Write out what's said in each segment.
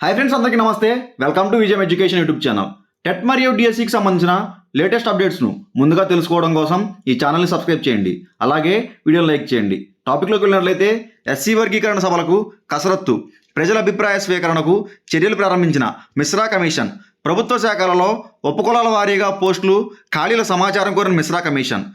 High friends అందరికీ నమస్తే. Welcome to Vijayam education YouTube channel TET మరియు డిఎస్సికి సంబంధించిన లేటెస్ట్ అప్డేట్స్ను ముందుగా తెలుసుకోవడం కోసం ఈ ఛానల్ని సబ్స్క్రైబ్ చేయండి. అలాగే వీడియోని లైక్ చేయండి. టాపిక్లోకి వెళ్ళినట్లయితే ఎస్సీ వర్గీకరణ సభలకు కసరత్తు ప్రజల అభిప్రాయ స్వీకరణకు చర్యలు ప్రారంభించిన మిశ్రా కమిషన్ ప్రభుత్వ శాఖలలో ఉపకులాల వారీగా పోస్టులు ఖాళీల సమాచారం కోరిన మిశ్రా కమిషన్.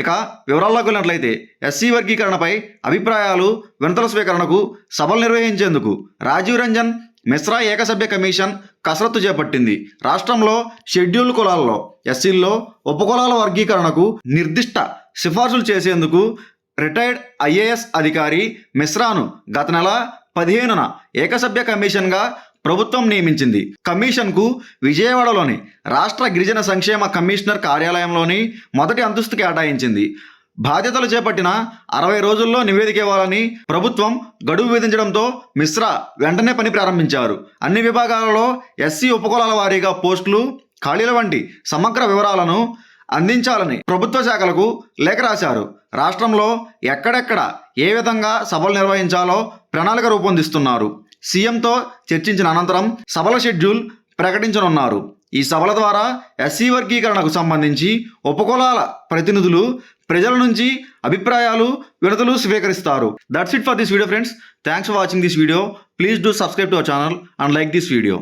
ఇక వివరాల్లోకి వెళ్ళినట్లయితే ఎస్సీ వర్గీకరణపై అభిప్రాయాలు వినతుల స్వీకరణకు సభలు నిర్వహించేందుకు రాజీవ్ రంజన్ మిశ్రా ఏకసభ్య కమిషన్ కసరత్తు చేపట్టింది. రాష్ట్రంలో షెడ్యూల్ కులాల్లో ఎస్సీల్లో ఉపకులాల వర్గీకరణకు నిర్దిష్ట సిఫార్సులు చేసేందుకు రిటైర్డ్ ఐఏఎస్ అధికారి మిశ్రాను గత నెల పదిహేనున ఏకసభ్య కమిషన్గా ప్రభుత్వం నియమించింది. కమిషన్కు విజయవాడలోని రాష్ట్ర గిరిజన సంక్షేమ కమిషనర్ కార్యాలయంలోని మొదటి అంతస్తు కేటాయించింది. బాధ్యతలు చేపట్టిన అరవై రోజుల్లో నివేదిక ఇవ్వాలని ప్రభుత్వం గడువు విధించడంతో మిశ్రా వెంటనే పని ప్రారంభించారు. అన్ని విభాగాలలో ఎస్సీ ఉపకులాల వారీగా పోస్టులు ఖాళీల వంటి సమగ్ర వివరాలను అందించాలని ప్రభుత్వ శాఖలకు లేఖ రాశారు. రాష్ట్రంలో ఎక్కడెక్కడ ఏ విధంగా సభలు నిర్వహించాలో ప్రణాళిక రూపొందిస్తున్నారు. సీఎంతో చర్చించిన అనంతరం సభల షెడ్యూల్ ప్రకటించనున్నారు. ఈ సభల ద్వారా ఎస్సీ వర్గీకరణకు సంబంధించి ఉపకులాల ప్రతినిధులు ప్రజల నుంచి అభిప్రాయాలు వినతులు స్వీకరిస్తారు. That's it for this video friends thanks for watching this video please do subscribe to our channel and like this video